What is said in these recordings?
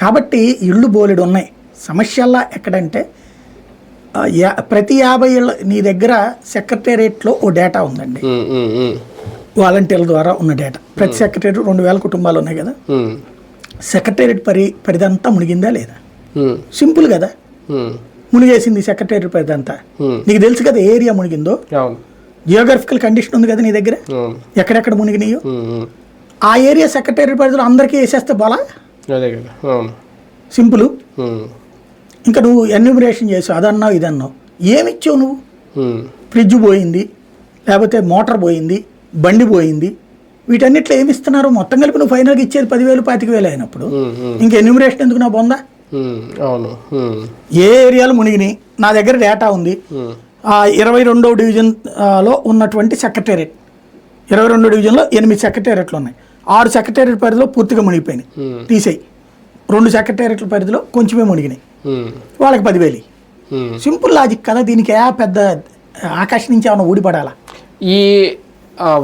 కాబట్టి ఇళ్ళు బోలెడు ఉన్నాయి. సమస్యల్లా ఎక్కడంటే యా ప్రతి యాభై ఏళ్ళ నీ దగ్గర సెక్రటేరియట్లో ఓ డేటా ఉందండి. వాలంటీర్ల ద్వారా ఉన్న డేటా. ప్రతి సెక్రటేరియట్ రెండు వేల కుటుంబాలు ఉన్నాయి కదా. సెక్రటేరియట్ పరి పరిదంతా మునిగిందా లేదా? సింపుల్ కదా. మునిగేసింది సెక్రటేరియట్ పరిదంతా. నీకు తెలుసు కదా ఏరియా మునిగిందో? జియోగ్రఫికల్ కండిషన్ ఉంది కదా నీ దగ్గర? ఎక్కడెక్కడ మునిగినాయో. ఆ ఏరియా సెక్రటేరియట్ పరిధిలో అందరికీ వేసేస్తే బోలా? అదే కదా అవును. సింపుల్. ఇంకా నువ్వు ఎన్యూమరేషన్ చేసావు అదన్నావు ఇదన్నావు. ఏమిచ్చావు నువ్వు? ఫ్రిడ్జ్ పోయింది లేకపోతే మోటార్ పోయింది బండి పోయింది. వీటన్నిట్లో ఏమి ఇస్తున్నారు మొత్తం కలిపి నువ్వు ఫైనల్గా ఇచ్చేది పదివేలు పాతిక వేలు అయినప్పుడు. ఇంక ఎన్యూమరేషన్ ఎందుకు నా బొందా? అవును. ఏ ఏరియాలు మునిగినాయి? నా దగ్గర డేటా ఉంది. ఆ ఇరవై రెండవ డివిజన్ ఆ, లో ఉన్నటువంటి సెక్రటేరియట్. ఇరవై రెండో డివిజన్లో ఎనిమిది సెక్రటేరియట్లు ఉన్నాయి. ఆరు సెక్రటేరియట్ పరిధిలో పూర్తిగా మునిగిపోయినాయి. Hmm. తీసేయి. రెండు సెక్రటేరియట్ల పరిధిలో కొంచెమే మునిగినాయి. ఉమ్, వాళ్ళకి పదివేలు ఉమ్. సింపుల్ లాజిక్ కదా దీనికి ఏ పెద్ద ఆకాశం నుంచి ఏమైనా ఊడిపడాలా? ఈ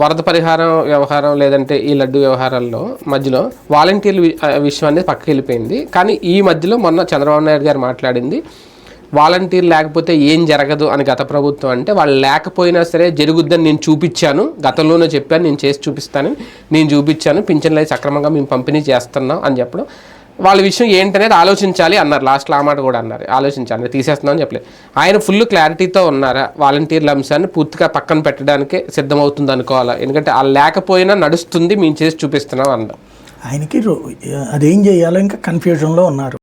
వరద పరిహారం వ్యవహారం లేదంటే ఈ లడ్డు వ్యవహారాల్లో మధ్యలో వాలంటీర్ల విషయం అనేది పక్కకి వెళ్ళిపోయింది. కానీ ఈ మధ్యలో మొన్న చంద్రబాబు నాయుడు గారు మాట్లాడింది వాలంటీర్ లేకపోతే ఏం జరగదు అని గత ప్రభుత్వం అంటే వాళ్ళు లేకపోయినా సరే జరుగుద్దని నేను చూపించాను. గతంలోనే చెప్పాను నేను చేసి చూపిస్తానని నేను చూపించాను పింఛన్లు అయితే సక్రమంగా మేము పంపిణీ చేస్తున్నాం అని చెప్పడం. వాళ్ళ విషయం ఏంటనేది ఆలోచించాలి అన్నారు. లాస్ట్లో ఆ మాట కూడా అన్నారు. ఆలోచించాలి తీసేస్తున్నాం అని చెప్పలేదు. ఆయన ఫుల్ క్లారిటీతో ఉన్నారా? వాలంటీర్ల అంశాన్ని పూర్తిగా పక్కన పెట్టడానికి సిద్ధమవుతుంది అనుకోవాలా? ఎందుకంటే ఆ లేకపోయినా నడుస్తుంది మేము చేసి చూపిస్తున్నాం అన్నారు ఆయనకి అదేం చేయాలో ఇంకా కన్ఫ్యూజన్లో ఉన్నారు.